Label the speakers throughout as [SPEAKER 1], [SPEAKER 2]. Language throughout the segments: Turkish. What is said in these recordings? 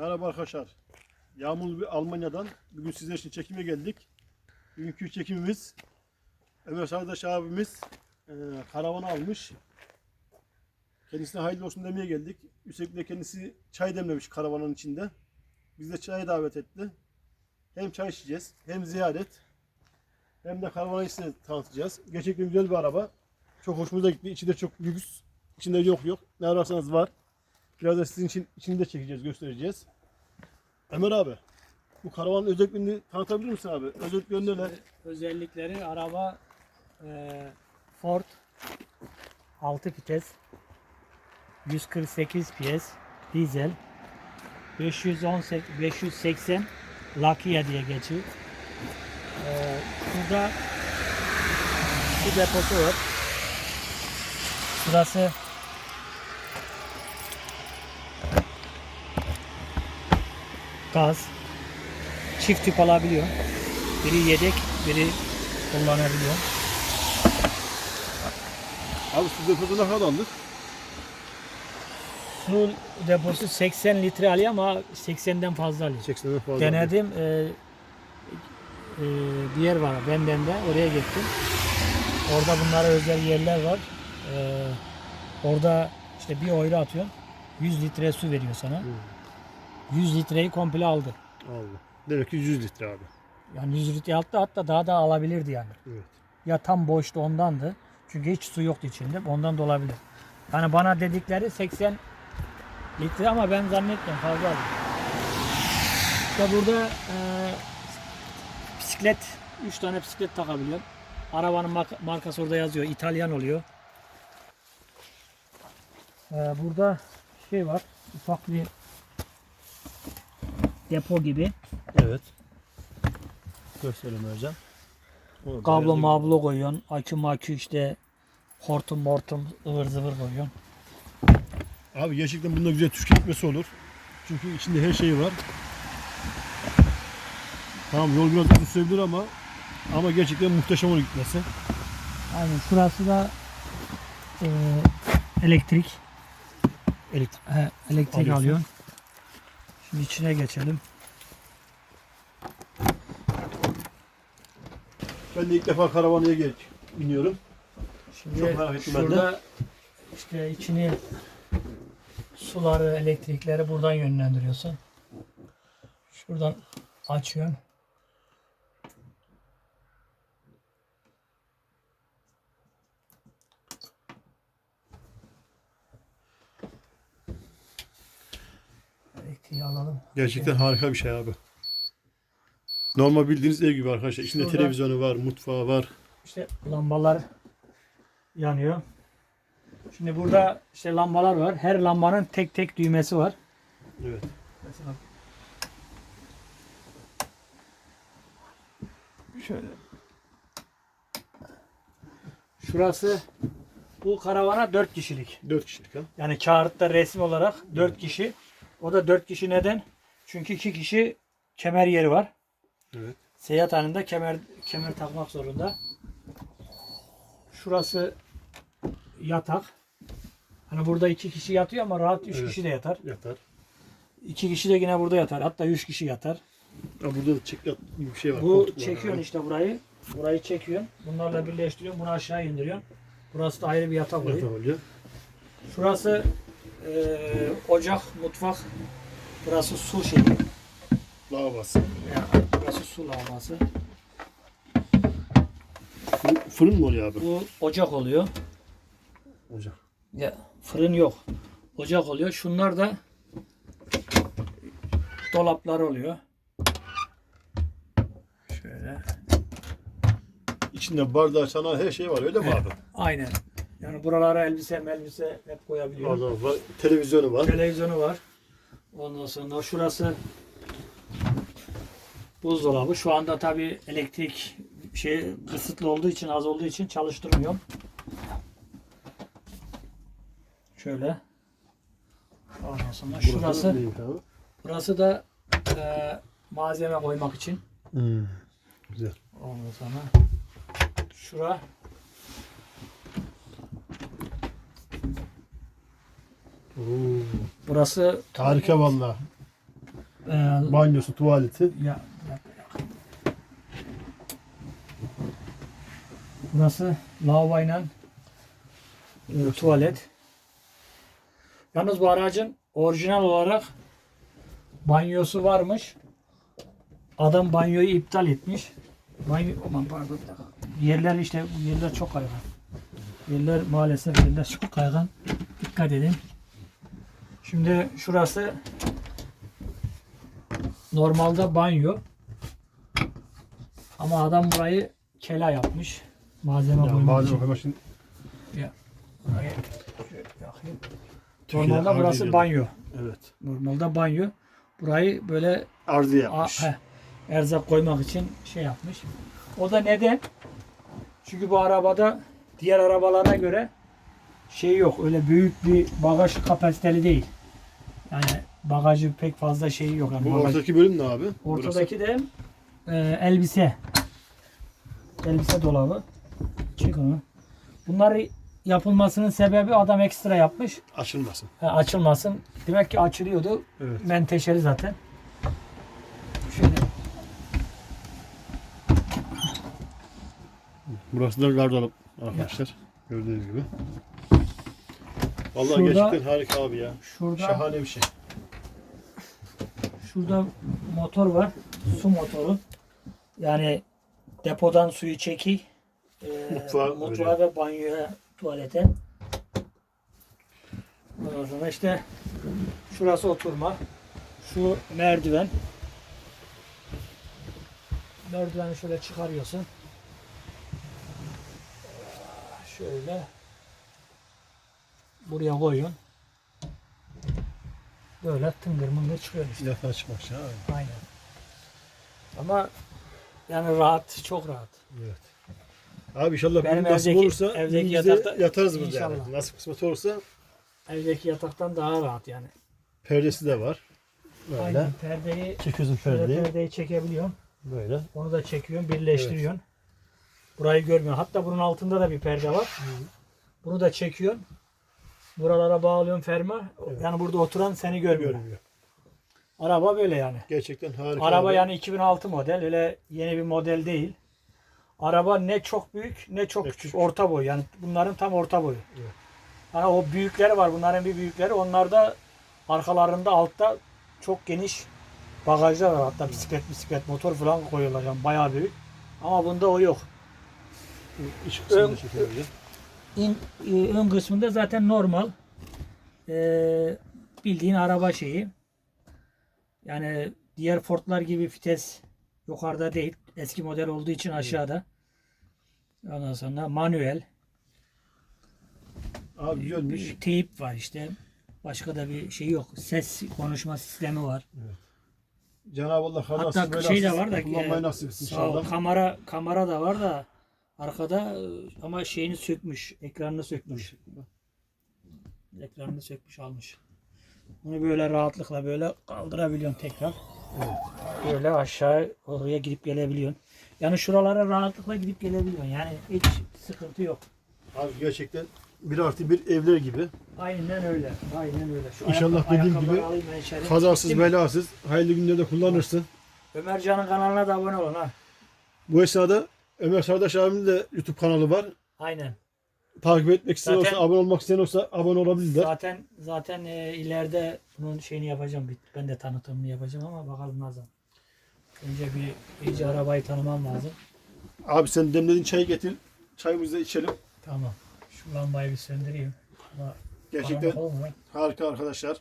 [SPEAKER 1] arkadaşlar. Yağmurlu bir Almanya'dan bugün sizler için çekime geldik. Bugünkü çekimimiz Ömer Sardaş abimiz e, karavanı almış. Kendisine hayırlı olsun demeye geldik. Üstelik de kendisi çay demlemiş karavanın içinde. Biz de çaya davet etti. Hem çay içeceğiz hem ziyaret hem de karavanı size tanıtacağız. Gerçekten güzel bir araba. Çok hoşumuza gitti. İçi de çok lüks. İçinde yok yok. Ne ararsanız var. Biraz da sizin için içini de çekeceğiz, göstereceğiz. Ömer abi, bu karavanın özelliklerini tanıtabilir misin abi? Özellikleri neler?
[SPEAKER 2] Özellikleri araba e, Ford 6 vites 148 PS dizel 518 580 Lakia diye geçiyor. E, burada su deposu var. Şurası gaz çift tüp alabiliyor. Biri yedek, biri kullanabiliyor.
[SPEAKER 1] Abi su deposu ne kadar aldık?
[SPEAKER 2] Su deposu 80 litre alıyor ama 80'den fazla alıyor.
[SPEAKER 1] 80'den fazla.
[SPEAKER 2] Denedim. E, e, bir yer var Bendem'de. Oraya gittim. Orada bunlara özel yerler var. E, orada işte bir euro atıyorsun. 100 litre su veriyor sana. 100 litreyi komple aldı.
[SPEAKER 1] Allah. Demek ki 100 litre abi.
[SPEAKER 2] Yani 100 litre aldı hatta daha da alabilirdi yani.
[SPEAKER 1] Evet.
[SPEAKER 2] Ya tam boştu ondandı. Çünkü hiç su yoktu içinde. Ondan da olabilir. Yani bana dedikleri 80 litre ama ben zannetmiyorum fazla aldım. İşte burada e, bisiklet 3 tane bisiklet takabiliyorum. Arabanın mark- markası orada yazıyor. İtalyan oluyor. E, burada şey var. Ufak bir depo gibi.
[SPEAKER 1] Evet. Gösterelim hocam.
[SPEAKER 2] Kablo mablo koyuyorsun. Akü makü işte hortum mortum ıvır zıvır koyuyorsun.
[SPEAKER 1] Abi gerçekten bunda güzel Türkiye gitmesi olur. Çünkü içinde her şey var. Tamam yol biraz uzun sürebilir ama ama gerçekten muhteşem olur gitmesi.
[SPEAKER 2] Aynen şurası da e, elektrik.
[SPEAKER 1] Elektrik.
[SPEAKER 2] He, elektrik
[SPEAKER 1] Alıyorsun.
[SPEAKER 2] alıyorsun. Şimdi içine geçelim.
[SPEAKER 1] Ben de ilk defa karavanıya gel biniyorum.
[SPEAKER 2] Şimdi
[SPEAKER 1] Çok merak ettim ben de.
[SPEAKER 2] şurada işte içini suları, elektrikleri buradan yönlendiriyorsun. Şuradan açıyorsun. Elektriği alalım.
[SPEAKER 1] Gerçekten harika bir şey abi. Normal bildiğiniz ev gibi arkadaşlar. İçinde
[SPEAKER 2] Şurada-
[SPEAKER 1] televizyonu var, mutfağı var.
[SPEAKER 2] İşte lambalar yanıyor. Şimdi burada işte lambalar var. Her lambanın tek tek düğmesi var.
[SPEAKER 1] Evet.
[SPEAKER 2] Mesela şöyle. Şurası bu karavana 4 kişilik.
[SPEAKER 1] 4 kişilik ha.
[SPEAKER 2] Yani kağıtta resim olarak 4 kişi. O da 4 kişi neden? Çünkü 2 kişi kemer yeri var.
[SPEAKER 1] Evet.
[SPEAKER 2] Seyahat halinde kemer kemer takmak zorunda. Şurası yatak. Hani burada iki kişi yatıyor ama rahat üç
[SPEAKER 1] Evet.
[SPEAKER 2] kişi de yatar.
[SPEAKER 1] Yatar.
[SPEAKER 2] İki kişi de yine burada yatar. Hatta üç kişi yatar.
[SPEAKER 1] Ha, burada da çek gibi bir şey var.
[SPEAKER 2] Bu
[SPEAKER 1] var
[SPEAKER 2] çekiyorsun
[SPEAKER 1] abi.
[SPEAKER 2] işte burayı. Burayı çekiyorsun. Bunlarla birleştiriyorsun. Bunu aşağı indiriyorsun. Burası da ayrı bir yatak oluyor.
[SPEAKER 1] Yatak oluyor.
[SPEAKER 2] Şurası eee, ocak, mutfak. Burası su şeyi.
[SPEAKER 1] Lavabası.
[SPEAKER 2] Yani burası su lavabası.
[SPEAKER 1] Bu fırın mı oluyor abi?
[SPEAKER 2] Bu ocak oluyor.
[SPEAKER 1] Ocak.
[SPEAKER 2] Ya fırın yok. Ocak oluyor. Şunlar da dolaplar oluyor. Şöyle.
[SPEAKER 1] İçinde bardağı, çanağı her şey var öyle mi abi?
[SPEAKER 2] Aynen. Yani buralara elbise elbise hep koyabiliyor.
[SPEAKER 1] Bardağı var. Televizyonu var.
[SPEAKER 2] Televizyonu var. Ondan sonra şurası buzdolabı. Şu anda tabi elektrik şey kısıtlı olduğu için az olduğu için çalıştırmıyorum. Şöyle. Ondan sonra şurası burası da e, malzeme koymak için.
[SPEAKER 1] Hmm. Güzel.
[SPEAKER 2] Ondan sonra şura
[SPEAKER 1] Oo.
[SPEAKER 2] burası
[SPEAKER 1] Harika valla.
[SPEAKER 2] e,
[SPEAKER 1] Banyosu, tuvaleti.
[SPEAKER 2] ya, Burası lavaboyla e, tuvalet. Yalnız bu aracın orijinal olarak banyosu varmış. Adam banyoyu iptal etmiş. Banyo, aman pardon. bir dakika. Yerler işte bu yerler çok kaygan. Yerler maalesef yerler çok kaygan. Dikkat edin. Şimdi şurası normalde banyo. Ama adam burayı kela yapmış. Malzeme
[SPEAKER 1] Ya,
[SPEAKER 2] koymak
[SPEAKER 1] malzeme
[SPEAKER 2] Burayı yakayım.
[SPEAKER 1] Türkiye'de
[SPEAKER 2] Normalde burası banyo.
[SPEAKER 1] Evet.
[SPEAKER 2] Normalde banyo. Burayı böyle
[SPEAKER 1] Ardiye
[SPEAKER 2] a,
[SPEAKER 1] yapmış.
[SPEAKER 2] he, erzak koymak için şey yapmış. O da neden? Çünkü bu arabada diğer arabalara göre şey yok. Öyle büyük bir bagaj kapasiteli değil. Yani bagajı pek fazla şeyi yok. Yani
[SPEAKER 1] Bu
[SPEAKER 2] bagaj-
[SPEAKER 1] ortadaki bölüm ne abi?
[SPEAKER 2] Ortadaki de e, elbise. Elbise dolabı. Çek onu. Bunlar yapılmasının sebebi adam ekstra yapmış.
[SPEAKER 1] açılmasın.
[SPEAKER 2] Ha, açılmasın. Demek ki açılıyordu.
[SPEAKER 1] Evet.
[SPEAKER 2] Menteşeli zaten. Şöyle
[SPEAKER 1] Burası da gardırop arkadaşlar. Gördüğünüz gibi. Vallahi
[SPEAKER 2] Şurada-
[SPEAKER 1] gerçekten harika abi ya.
[SPEAKER 2] şurada
[SPEAKER 1] Şahane bir şey.
[SPEAKER 2] şurada motor var. Su motoru. Yani depodan suyu çeki. E,
[SPEAKER 1] Mutfağa
[SPEAKER 2] mutfağa ve banyoya, tuvalete. Ondan sonra işte şurası oturma. Şu merdiven. Merdiveni şöyle çıkarıyorsun. Şöyle. Buraya koyuyorsun. Böyle tıngır mıngır çıkıyor işte.
[SPEAKER 1] Yatağa çıkmak abi.
[SPEAKER 2] Aynen. Ama yani rahat, çok rahat.
[SPEAKER 1] Evet. Abi inşallah
[SPEAKER 2] Benim
[SPEAKER 1] nasip
[SPEAKER 2] evdeki-
[SPEAKER 1] olursa
[SPEAKER 2] evdeki yatakta-
[SPEAKER 1] yatarız burada
[SPEAKER 2] İnşallah.
[SPEAKER 1] yani. Nasip kısmet olursa
[SPEAKER 2] Evdeki yataktan daha rahat yani.
[SPEAKER 1] perdesi de var. Böyle.
[SPEAKER 2] Aynen perdeyi
[SPEAKER 1] Çekiyorsun perdeyi.
[SPEAKER 2] perdeyi çekebiliyorsun.
[SPEAKER 1] Böyle.
[SPEAKER 2] Onu da çekiyorsun, birleştiriyorsun. Burayı görmüyorsun. Hatta bunun altında da bir perde var. Bunu da çekiyorsun. Buralara bağlıyorsun ferma.
[SPEAKER 1] Evet.
[SPEAKER 2] Yani burada oturan seni görmüyor.
[SPEAKER 1] Görünüyor.
[SPEAKER 2] Araba böyle yani.
[SPEAKER 1] Gerçekten harika.
[SPEAKER 2] Araba
[SPEAKER 1] abi.
[SPEAKER 2] yani 2006 model. Öyle yeni bir model değil. Araba ne çok büyük ne çok
[SPEAKER 1] Ne
[SPEAKER 2] küçük.
[SPEAKER 1] küçük.
[SPEAKER 2] Orta boy. Yani bunların tam orta boyu.
[SPEAKER 1] Evet.
[SPEAKER 2] Yani o büyükleri var. Bunların bir büyükleri. Onlar da arkalarında altta çok geniş bagajlar var. Hatta bisiklet bisiklet motor falan koyuyorlar. Yani bayağı büyük. Ama bunda o yok.
[SPEAKER 1] İç kısmını
[SPEAKER 2] Ön-
[SPEAKER 1] çekebilirim.
[SPEAKER 2] İn, e, ön kısmında zaten normal. Ee, bildiğin araba şeyi. Yani diğer Ford'lar gibi vites yukarıda değil. Eski model olduğu için aşağıda. Ondan sonra manuel.
[SPEAKER 1] Abi güzelmiş.
[SPEAKER 2] Teyip var işte. Başka da bir şey yok. Ses konuşma sistemi var.
[SPEAKER 1] Cenab-ı Allah
[SPEAKER 2] Hatta şey de var da
[SPEAKER 1] kullanmayı
[SPEAKER 2] e,
[SPEAKER 1] nasip etsin inşallah.
[SPEAKER 2] kamera kamera da var da arkada e, ama şeyini sökmüş. Ekranını sökmüş. Ekranını sökmüş almış. Bunu böyle rahatlıkla böyle kaldırabiliyorsun tekrar. Böyle aşağı oraya gidip gelebiliyorsun. Yani şuralara rahatlıkla gidip gelebiliyorsun. Yani hiç sıkıntı yok.
[SPEAKER 1] Abi gerçekten bir artı bir evler gibi.
[SPEAKER 2] Aynen öyle. Aynen öyle. Şu
[SPEAKER 1] İnşallah
[SPEAKER 2] ayakkabı-
[SPEAKER 1] dediğim gibi. Kazasız belasız hayırlı günlerde kullanırsın.
[SPEAKER 2] Ömercan'ın kanalına da abone olun ha.
[SPEAKER 1] Bu esnada Ömer Sardaş abimin de YouTube kanalı var.
[SPEAKER 2] Aynen.
[SPEAKER 1] Takip etmek isteyen
[SPEAKER 2] Zaten-
[SPEAKER 1] olsa, abone olmak isteyen olsa abone olabilirler.
[SPEAKER 2] Zaten zaten e, ileride bunun şeyini yapacağım. Bir- Ben de tanıtımını yapacağım ama bakalım ne zaman. Önce bir iyice arabayı tanımam lazım.
[SPEAKER 1] Abi sen demlediğin çayı getir. Çayımızı da içelim.
[SPEAKER 2] Tamam. Şu lambayı bir söndüreyim. Ama
[SPEAKER 1] Gerçekten
[SPEAKER 2] karanlık olmuyor.
[SPEAKER 1] harika arkadaşlar.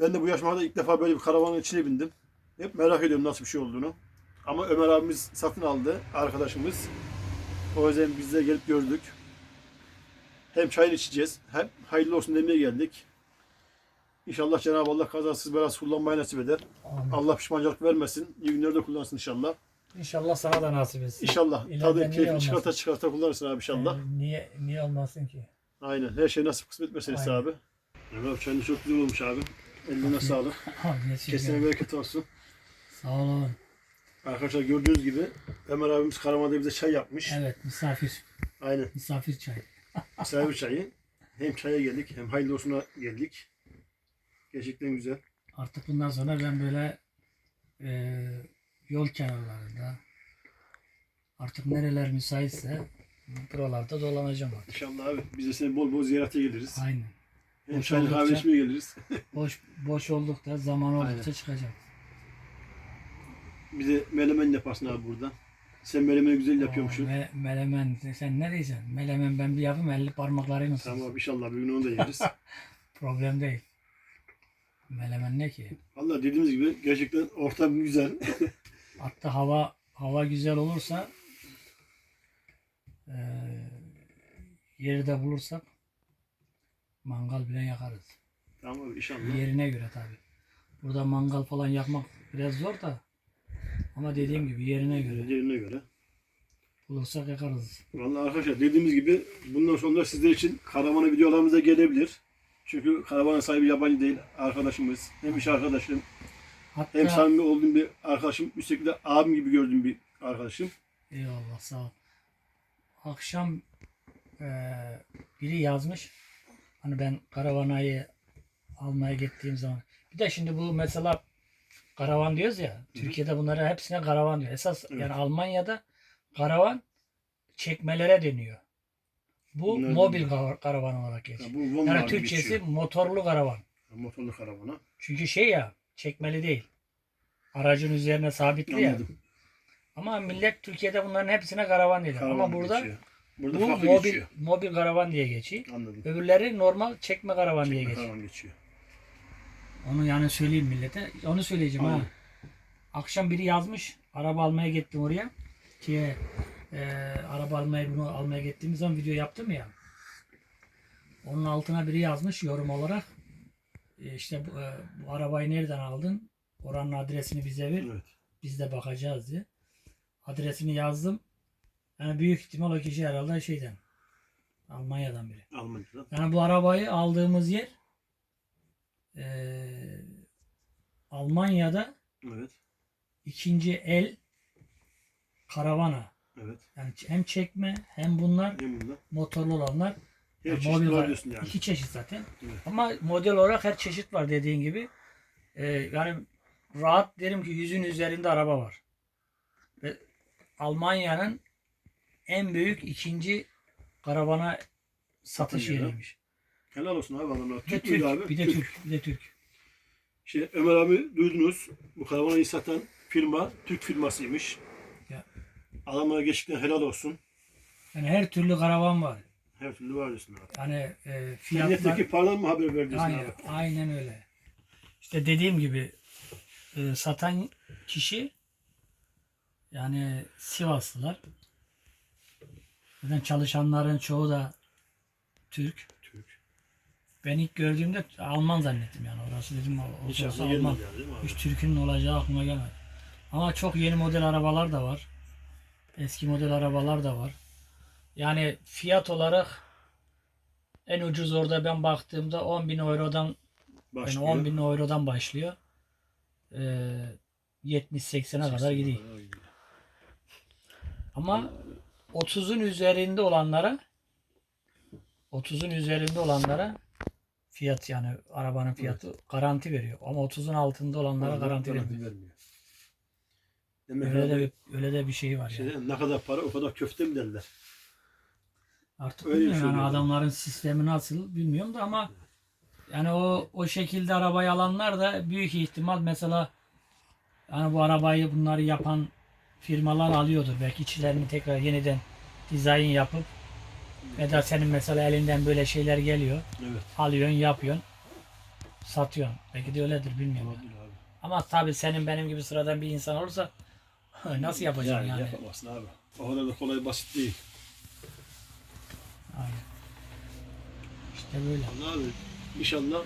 [SPEAKER 1] Ben de bu yaşlarda ilk defa böyle bir karavanın içine bindim. Hep merak ediyorum nasıl bir şey olduğunu. Ama Ömer abimiz satın aldı. Arkadaşımız. O yüzden biz de gelip gördük. Hem çayını içeceğiz. Hem hayırlı olsun demeye geldik. İnşallah Cenab-ı Allah kazasız belasız kullanmayı nasip eder.
[SPEAKER 2] Amin.
[SPEAKER 1] Allah pişmancılık vermesin. İyi günlerde kullansın inşallah.
[SPEAKER 2] İnşallah sana da nasip etsin.
[SPEAKER 1] İnşallah.
[SPEAKER 2] İleride
[SPEAKER 1] Tadı keyfini çıkarta çıkarta kullanırsın abi inşallah.
[SPEAKER 2] Yani niye niye olmasın ki?
[SPEAKER 1] Aynen. Her şey nasip kısmet meselesi
[SPEAKER 2] Aynen.
[SPEAKER 1] abi. Ömer abi çayın çok güzel olmuş abi. Eline sağlık.
[SPEAKER 2] Olsun.
[SPEAKER 1] bereket olsun.
[SPEAKER 2] Sağ olun.
[SPEAKER 1] Arkadaşlar gördüğünüz gibi Ömer abimiz Karaman'da bize çay yapmış.
[SPEAKER 2] Evet misafir.
[SPEAKER 1] Aynen.
[SPEAKER 2] Misafir çay.
[SPEAKER 1] Misafir çayı. Hem çaya geldik hem hayırlı olsuna geldik. Gerçekten güzel.
[SPEAKER 2] Artık bundan sonra ben böyle e, yol kenarlarında artık nereler müsaitse buralarda dolanacağım artık.
[SPEAKER 1] İnşallah abi. Biz de seni bol bol ziyarete geliriz.
[SPEAKER 2] Aynen.
[SPEAKER 1] Hem
[SPEAKER 2] Boş
[SPEAKER 1] kahve içmeye geliriz.
[SPEAKER 2] Boş boş oldukça zaman oldukça
[SPEAKER 1] Aynen.
[SPEAKER 2] çıkacağım.
[SPEAKER 1] Bir de menemen yaparsın abi burada. Sen menemeni güzel
[SPEAKER 2] Oo,
[SPEAKER 1] yapıyormuşsun.
[SPEAKER 2] me- melemen sen ne diyeceksin? Melemen ben bir yapayım elli parmaklarıyla mı
[SPEAKER 1] Tamam abi inşallah bir gün onu da yeriz.
[SPEAKER 2] Problem değil. Melemen ne ki?
[SPEAKER 1] Valla dediğimiz gibi gerçekten ortam güzel.
[SPEAKER 2] Hatta hava hava güzel olursa eee yeri de bulursak mangal bile yakarız.
[SPEAKER 1] tamam abi inşallah.
[SPEAKER 2] Yerine göre tabi. Burada mangal falan yakmak biraz zor da ama dediğim gibi yerine göre
[SPEAKER 1] Yerine göre.
[SPEAKER 2] bulursak yakarız.
[SPEAKER 1] Vallahi arkadaşlar dediğimiz gibi bundan sonra sizler için karavana videolarımız da gelebilir. Çünkü karavanın sahibi yabancı değil. Arkadaşımız. Hem iş arkadaşım.
[SPEAKER 2] Hatta
[SPEAKER 1] Hem samimi olduğum bir arkadaşım. Üstelik de abim gibi gördüğüm bir arkadaşım.
[SPEAKER 2] eyvallah sağ ol. Akşam eee, biri yazmış. Hani ben karavanayı almaya gittiğim zaman. Bir de şimdi bu mesela karavan diyoruz ya. Türkiye'de bunlara hepsine karavan diyor. Esas yani Almanya'da karavan çekmelere deniyor. Bu
[SPEAKER 1] Bunlar
[SPEAKER 2] mobil
[SPEAKER 1] deniyor.
[SPEAKER 2] kar- karavan olarak geçiyor.
[SPEAKER 1] Ya bu
[SPEAKER 2] Yani
[SPEAKER 1] abi
[SPEAKER 2] Türkçesi
[SPEAKER 1] geçiyor.
[SPEAKER 2] motorlu karavan.
[SPEAKER 1] Motorlu karavana.
[SPEAKER 2] Çünkü şey ya çekmeli değil. Aracın üzerine sabitli ya.
[SPEAKER 1] Anladım.
[SPEAKER 2] Ama millet Türkiye'de bunların hepsine karavan diyor.
[SPEAKER 1] Karavan
[SPEAKER 2] Ama burada
[SPEAKER 1] geçiyor. Burada
[SPEAKER 2] bu
[SPEAKER 1] farklı
[SPEAKER 2] mobil
[SPEAKER 1] geçiyor.
[SPEAKER 2] mobil karavan diye geçiyor.
[SPEAKER 1] Anladım.
[SPEAKER 2] Öbürleri normal çekme karavan diye geçiyor.
[SPEAKER 1] karavan geçiyor.
[SPEAKER 2] Onu yani söyleyeyim millete. Onu söyleyeceğim ha.
[SPEAKER 1] Anladım.
[SPEAKER 2] Akşam biri yazmış. Araba almaya gittim oraya. Ki e, araba almaya bunu almaya gittiğimiz zaman video yaptım ya. Onun altına biri yazmış yorum olarak. E, işte bu, e, bu arabayı nereden aldın? Oranın adresini bize ver.
[SPEAKER 1] Evet.
[SPEAKER 2] Biz de bakacağız diye. Adresini yazdım. Yani büyük ihtimal o kişi herhalde şeyden. Almanya'dan biri.
[SPEAKER 1] Almanya'dan.
[SPEAKER 2] Yani bu arabayı aldığımız yer eee, Almanya'da
[SPEAKER 1] Evet.
[SPEAKER 2] ikinci el karavana.
[SPEAKER 1] Evet.
[SPEAKER 2] Yani hem çekme hem bunlar
[SPEAKER 1] Hem bunda.
[SPEAKER 2] motorlu olanlar.
[SPEAKER 1] Her
[SPEAKER 2] Yani mobil
[SPEAKER 1] var diyorsun yani.
[SPEAKER 2] İki çeşit zaten.
[SPEAKER 1] Evet.
[SPEAKER 2] Ama model olarak her çeşit var dediğin gibi. Ee, yani rahat derim ki yüzün üzerinde araba var. Ve Almanya'nın en büyük ikinci karavana satış yeriymiş.
[SPEAKER 1] Helal olsun abi adamlar.
[SPEAKER 2] Bir de
[SPEAKER 1] Türk müydü
[SPEAKER 2] Türk,
[SPEAKER 1] abi?
[SPEAKER 2] bir de Türk, bir de Türk.
[SPEAKER 1] Şey, Ömer abi duydunuz. Bu karavanayı satan firma Türk firmasıymış.
[SPEAKER 2] Ya.
[SPEAKER 1] Adamlara gerçekten helal olsun.
[SPEAKER 2] Yani her türlü karavan var.
[SPEAKER 1] Her türlü var diyorsun abi.
[SPEAKER 2] Yani e,
[SPEAKER 1] Fiyatlar...
[SPEAKER 2] fiyatlar
[SPEAKER 1] paradan mı haber ver diyorsun
[SPEAKER 2] aynen,
[SPEAKER 1] abi?
[SPEAKER 2] aynen öyle. İşte dediğim gibi e, satan kişi yani Sivaslılar. Zaten çalışanların çoğu da Türk. Ben ilk gördüğümde Alman zannettim yani orası dedim o-
[SPEAKER 1] Hiç aklına
[SPEAKER 2] Alman.
[SPEAKER 1] yani?
[SPEAKER 2] Hiç Türk'ün olacağı aklıma gelmedi. Ama çok yeni model arabalar da var. Eski model arabalar da var. Yani fiyat olarak en ucuz orada ben baktığımda 10 bin eurodan yani
[SPEAKER 1] Başlıyor.
[SPEAKER 2] 10 bin eurodan başlıyor. Ee, 70-80'e kadar gidiyor. Ama 30'un üzerinde olanlara 30'un üzerinde olanlara fiyat yani arabanın fiyatı garanti veriyor. Ama 30'un altında olanlara
[SPEAKER 1] Onlara
[SPEAKER 2] garanti vermiyor.
[SPEAKER 1] vermiyor. Demek
[SPEAKER 2] Öyle de bir, öyle de bir şey var
[SPEAKER 1] şey,
[SPEAKER 2] yani.
[SPEAKER 1] ne kadar para o kadar köfte mi derler?
[SPEAKER 2] Artık
[SPEAKER 1] öyle
[SPEAKER 2] bilmiyorum yani
[SPEAKER 1] söylüyorum.
[SPEAKER 2] adamların sistemi nasıl bilmiyorum da ama yani o o şekilde arabayı alanlar da büyük ihtimal mesela yani bu arabayı bunları yapan firmalar alıyordur. Belki içlerini tekrar yeniden dizayn yapıp ya da senin mesela elinden böyle şeyler geliyor.
[SPEAKER 1] Evet.
[SPEAKER 2] Alıyorsun, yapıyorsun, satıyorsun. Belki de öyledir bilmiyorum.
[SPEAKER 1] Olabilir abi.
[SPEAKER 2] Ama tabii senin benim gibi sıradan bir insan olursa nasıl yapacaksın
[SPEAKER 1] Yani,
[SPEAKER 2] yani?
[SPEAKER 1] yapamazsın abi. O kadar da kolay basit değil.
[SPEAKER 2] Aynen. İşte böyle.
[SPEAKER 1] Allah abi inşallah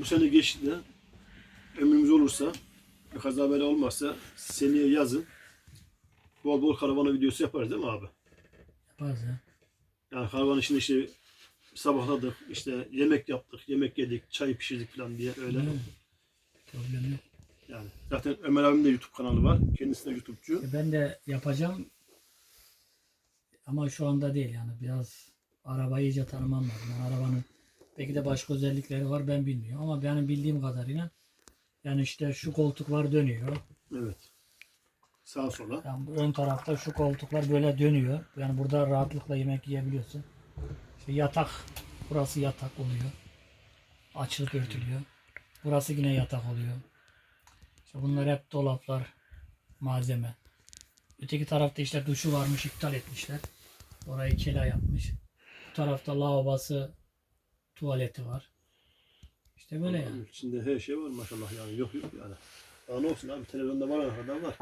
[SPEAKER 1] bu sene geçti de ömrümüz olursa bir kaza bela olmazsa seneye yazın bol bol karavana videosu yaparız değil mi abi?
[SPEAKER 2] Yaparız ya.
[SPEAKER 1] Yani karavan içinde işte sabahladık, işte yemek yaptık, yemek yedik, çay pişirdik falan diye öyle.
[SPEAKER 2] Hı. Problem yok.
[SPEAKER 1] Yani zaten Ömer abim de YouTube kanalı var. Kendisi de YouTube'cu.
[SPEAKER 2] E Ben de yapacağım. Ama şu anda değil yani biraz arabayı iyice tanımam lazım. Yani arabanın belki de başka özellikleri var ben bilmiyorum ama benim bildiğim kadarıyla Yani işte şu koltuklar dönüyor.
[SPEAKER 1] Evet. Sağa sola.
[SPEAKER 2] Yani bu ön tarafta şu koltuklar böyle dönüyor. Yani burada rahatlıkla yemek yiyebiliyorsun. İşte yatak, burası yatak oluyor. Açılıp örtülüyor. Burası yine yatak oluyor. İşte bunlar hep dolaplar, malzeme. Öteki tarafta işte duşu varmış iptal etmişler. Orayı kela yapmış. Bu tarafta lavabosu, tuvaleti var. İşte böyle yani.
[SPEAKER 1] İçinde her şey var maşallah yani. Yok yok yani. Daha ne olsun abi televizyonda var kadar var.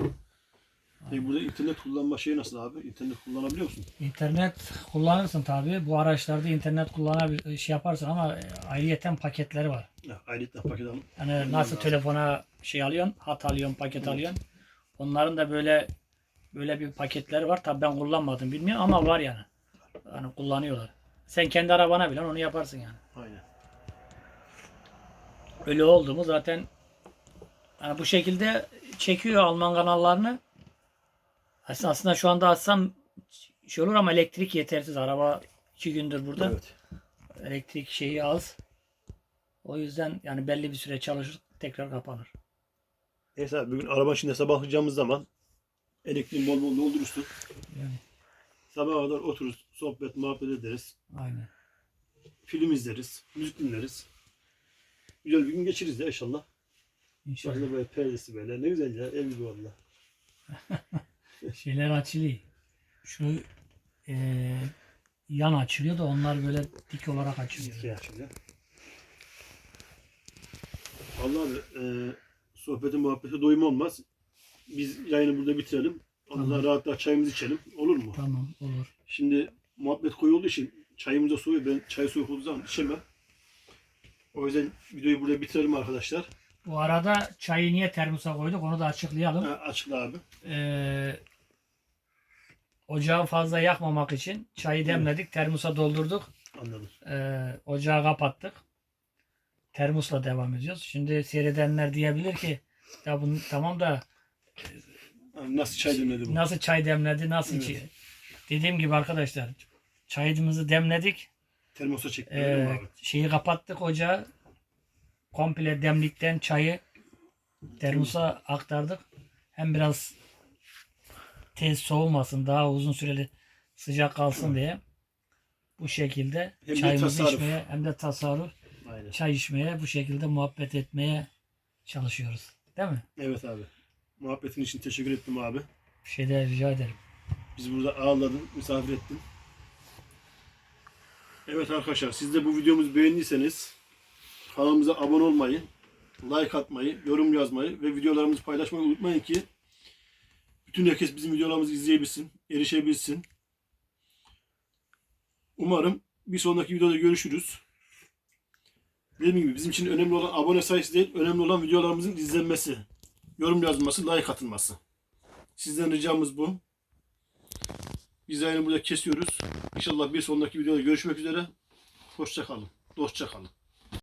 [SPEAKER 1] Peki burada internet kullanma şeyi nasıl abi? İnternet kullanabiliyor musun?
[SPEAKER 2] İnternet kullanırsın tabii. Bu araçlarda internet kullanabil şey yaparsın ama ayrıyeten paketleri var.
[SPEAKER 1] Ya, ayrıca paket alın.
[SPEAKER 2] Yani nasıl telefona şey alıyorsun, hat alıyorsun, paket alıyorsun. Onların da böyle böyle bir paketleri var. Tabii ben kullanmadım bilmiyorum ama var yani. Yani kullanıyorlar. Sen kendi arabana bile onu yaparsın yani.
[SPEAKER 1] Aynen.
[SPEAKER 2] Öyle oldu mu zaten yani bu şekilde çekiyor Alman kanallarını. Aslında, aslında şu anda açsam şey olur ama elektrik yetersiz. Araba iki gündür burada.
[SPEAKER 1] Evet.
[SPEAKER 2] Elektrik şeyi az. O yüzden yani belli bir süre çalışır tekrar kapanır.
[SPEAKER 1] Neyse abi bugün araba içinde sabahlayacağımız zaman elektriğin bol bol doldurursun.
[SPEAKER 2] Yani
[SPEAKER 1] Sabaha kadar otururuz, sohbet, muhabbet ederiz.
[SPEAKER 2] aynen.
[SPEAKER 1] Film izleriz, müzik dinleriz. Güzel bir gün geçiririz ya inşallah.
[SPEAKER 2] İnşallah.
[SPEAKER 1] Başında böyle perdesi böyle. Ne güzel ya. Ev gibi valla.
[SPEAKER 2] Şeyler açılıyor. Şu eee, yan açılıyor da onlar böyle dik olarak açılıyor.
[SPEAKER 1] Şey açılıyor. Vallahi abi e, sohbete muhabbete doyum olmaz. Biz yayını burada bitirelim. Ondan
[SPEAKER 2] Tamam.
[SPEAKER 1] rahat rahat çayımızı içelim. Olur mu?
[SPEAKER 2] Tamam olur.
[SPEAKER 1] Şimdi muhabbet koyu olduğu için çayımız da soğuyor. Ben çay soğuk olduğu zaman içemem. O yüzden videoyu burada bitirelim arkadaşlar.
[SPEAKER 2] Bu arada çayı niye termosa koyduk onu da açıklayalım.
[SPEAKER 1] Ha, açıkla abi.
[SPEAKER 2] Eee ocağı fazla yakmamak için çayı demledik, termosa doldurduk.
[SPEAKER 1] Anladım.
[SPEAKER 2] Eee, ocağı kapattık. Termosla devam ediyoruz. Şimdi seyredenler diyebilir ki ya bunu tamam da
[SPEAKER 1] Nasıl çay demledi bu?
[SPEAKER 2] nasıl çay demledi, nasıl
[SPEAKER 1] Evet.
[SPEAKER 2] içi? Dediğim gibi arkadaşlar çayımızı demledik.
[SPEAKER 1] Termosa çekti. öyle mi
[SPEAKER 2] Ee, şeyi kapattık ocağı. Komple demlikten çayı termosa aktardık. Hem biraz tez soğumasın, daha uzun süreli sıcak kalsın diye. Bu şekilde
[SPEAKER 1] Hem
[SPEAKER 2] çayımızı
[SPEAKER 1] tasarruf.
[SPEAKER 2] içmeye hem de tasarruf
[SPEAKER 1] Aynen.
[SPEAKER 2] çay içmeye bu şekilde muhabbet etmeye çalışıyoruz. Değil mi?
[SPEAKER 1] Evet abi. Muhabbetin için teşekkür ettim abi.
[SPEAKER 2] Bir şey de rica ederim.
[SPEAKER 1] Bizi burada ağırladın, misafir ettin. Evet arkadaşlar siz de bu videomuzu beğendiyseniz kanalımıza abone olmayı, like atmayı, yorum yazmayı ve videolarımızı paylaşmayı unutmayın ki bütün herkes bizim videolarımızı izleyebilsin, erişebilsin. Umarım bir sonraki videoda görüşürüz. Dediğim gibi bizim için önemli olan abone sayısı değil, önemli olan videolarımızın izlenmesi, yorum yazılması, like atılması. Sizden ricamız bu. Biz yayını burada kesiyoruz. İnşallah bir sonraki videoda görüşmek üzere. Hoşça kalın.